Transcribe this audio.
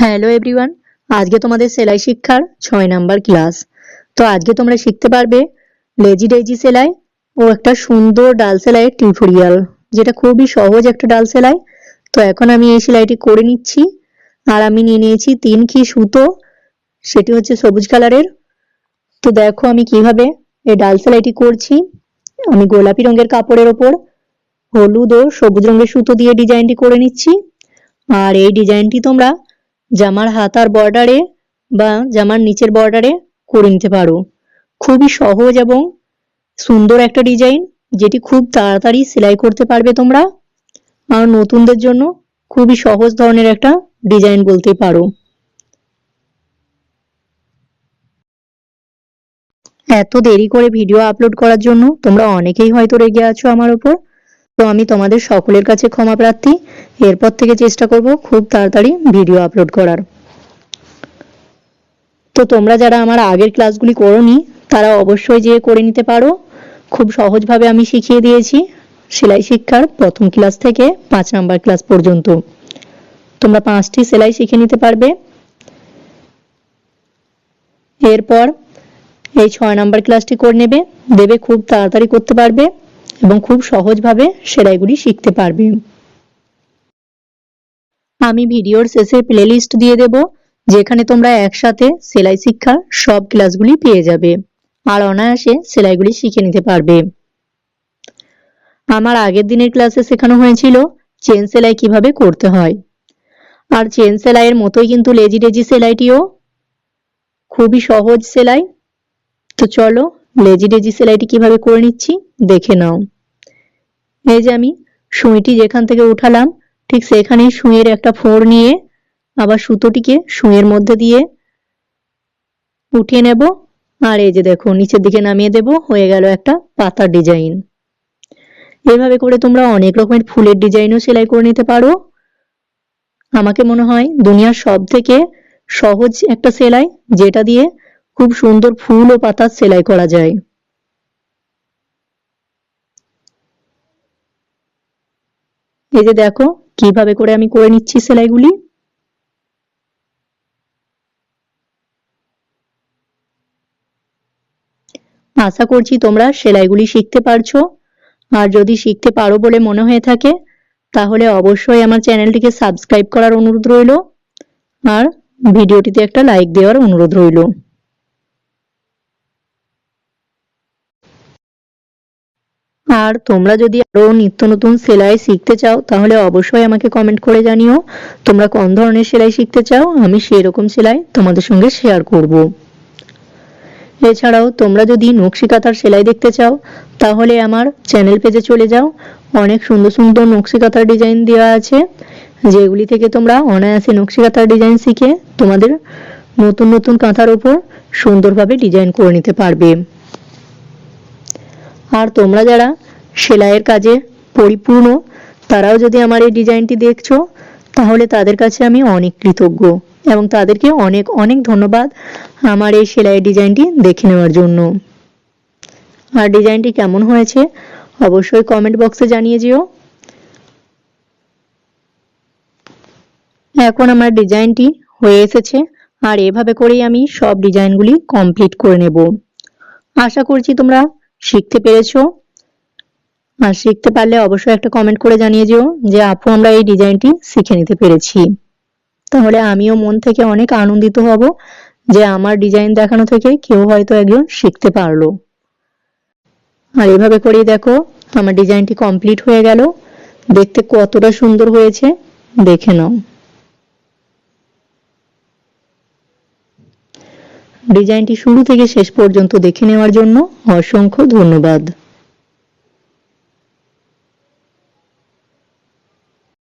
Hello everyone আজকে তোমাদের সেলাই শিক্ষার ছয় নাম্বার ক্লাস তো আজকে তোমরা শিখতে পারবে লেজি ডেজি সেলাই ও একটা সুন্দর ডাল সেলাইয়ের টিউটোরিয়াল যেটা খুবই সহজ একটা ডাল সেলাই। তো এখন আমি এই সেলাইটি করে নিচ্ছি। আর আমি নিয়ে নিয়েছি তিন কি সুতো, সেটি হচ্ছে সবুজ কালারের। তো দেখো আমি কীভাবে এই ডাল সেলাইটি করছি। আমি গোলাপি রঙের কাপড়ের ওপর হলুদ ও সবুজ রঙের সুতো দিয়ে ডিজাইনটি করে নিচ্ছি। আর এই ডিজাইনটি তোমরা জামার হাতার বর্ডারে বা জামার নিচের বর্ডারে করে নিতে পারো। খুবই সহজ এবং সুন্দর একটা ডিজাইন যেটি খুব তাড়াতাড়ি সেলাই করতে পারবে তোমরা। আর নতুনদের জন্য খুবই সহজ ধরনের একটা ডিজাইন বলতে পারো। এত দেরি করে ভিডিও আপলোড করার জন্য তোমরা অনেকেই হয়তো রেগে আছো আমার উপর তো আমি তোমাদের সকলের কাছে ক্ষমা প্রার্থী। এরপর থেকে চেষ্টা করব খুব তাড়াতাড়ি ভিডিও আপলোড করার। তো তোমরা যারা আমার আগের ক্লাসগুলি করনি, তারা অবশ্যই যেয়ে করে নিতে পারো। খুব সহজভাবে আমি শিখিয়ে দিয়েছি সেলাই শিক্ষার প্রথম ক্লাস থেকে পাঁচ নাম্বার ক্লাস পর্যন্ত। তোমরা পাঁচটি সেলাই শিখে নিতে পারবে। এরপর এই ছয় নাম্বার ক্লাসটি করে নেবে। দেবে খুব তাড়াতাড়ি করতে পারবে। এবং খুব সহজভাবে সেলাইগুলি শিখতে পারবে। আমি ভিডিওর শেষে প্লেলিস্ট দিয়ে দেব, যেখানে তোমরা একসাথে সেলাই শিক্ষার সব ক্লাসগুলি পেয়ে যাবে আর অনায়াসে সেলাইগুলি শিখে নিতে পারবে। আমার আগের দিনের ক্লাসে শেখানো হয়েছিল চেন সেলাই কীভাবে করতে হয়। আর চেন সেলাইয়ের মতোই কিন্তু লেজি ডেজি সেলাইটিও। খুবই সহজ সেলাই। তো চলো লেজি ডেজি সেলাইটি কীভাবে করে নিচ্ছি? দেখে নাও। এই যে আমি সুইটি যেখান থেকে উঠালাম, ঠিক সেখানেই সুঁয়ের একটা ফোড় নিয়ে আবার সুতোটিকে সুঁয়ের মধ্যে দিয়ে উঠিয়ে নেব। আর এই যে দেখো, নিচের দিকে নামিয়ে দেব, হয়ে গেল একটা পাতার ডিজাইন। এভাবে করে তোমরা অনেক রকমের ফুলের ডিজাইনও সেলাই করে নিতে পারো। আমাকে মনে হয় দুনিয়ার সব থেকে সহজ একটা সেলাই, যেটা দিয়ে খুব সুন্দর ফুল ও পাতার সেলাই করা যায়। এই যে দেখো, কীভাবে করে আমি করে নিচ্ছি সেলাইগুলি? আশা করছি তোমরা সেলাইগুলি শিখতে পারছ। আর যদি শিখতে পারো বলে মনে হয়ে থাকে, তাহলে অবশ্যই আমার চ্যানেলটিকে সাবস্ক্রাইব করার অনুরোধ রইল। আর ভিডিওটিতে একটা লাইক দেওয়ার অনুরোধ রইল। আর তোমরা যদি আরও নিত্য নতুন সেলাই শিখতে চাও, তাহলে অবশ্যই আমাকে কমেন্ট করে জানিও। তোমরা কোন ধরনের সেলাই শিখতে চাও, আমি সেরকম সেলাই তোমাদের সঙ্গে শেয়ার করব। এছাড়াও তোমরা যদি নকশি কাঁথার সেলাই দেখতে চাও, তাহলে আমার চ্যানেল পেজে চলে যাও। অনেক সুন্দর সুন্দর নকশি কাঁথার ডিজাইন দেওয়া আছে, যেগুলি থেকে তোমরা অনায়াসে নকশি কাঁথার ডিজাইন শিখে তোমাদের নতুন নতুন কাঁথার উপর সুন্দরভাবে ডিজাইন করে নিতে পারবে। আর তোমরা যারা সেলাইয়ের কাজে পরিপূর্ণ, তারাও যদি আমার এই ডিজাইনটি দেখছ, তাহলে তাদের কাছে আমি অনেক কৃতজ্ঞ এবং তাদেরকে অনেক অনেক ধন্যবাদ আমার এই সেলাইয়ের ডিজাইনটি দেখে নেওয়ার জন্য। আর ডিজাইনটি কেমন হয়েছে, অবশ্যই কমেন্ট বক্সে জানিয়ে যেও। এখন আমার ডিজাইনটি হয়ে এসেছে, আর এভাবে করেই আমি সব ডিজাইনগুলি কমপ্লিট করে নেব। আশা করছি তোমরা শিখতে পেরেছ? আর শিখতে পারলে অবশ্যই একটা কমেন্ট করে জানিয়ে যেও যে, আপু, আমরা এই ডিজাইনটি শিখে নিতে পেরেছি। তাহলে আমিও মন থেকে অনেক আনন্দিত হব যে, আমার ডিজাইন দেখানো থেকে কেউ হয়তো একজন শিখতে পারল। আর এভাবে করেই দেখো, আমার ডিজাইনটি কমপ্লিট হয়ে গেল। দেখতে কতটা সুন্দর হয়েছে, দেখে নাও। ডিজাইনটি শুরু থেকে শেষ পর্যন্ত দেখে নেওয়ার জন্য অসংখ্য ধন্যবাদ।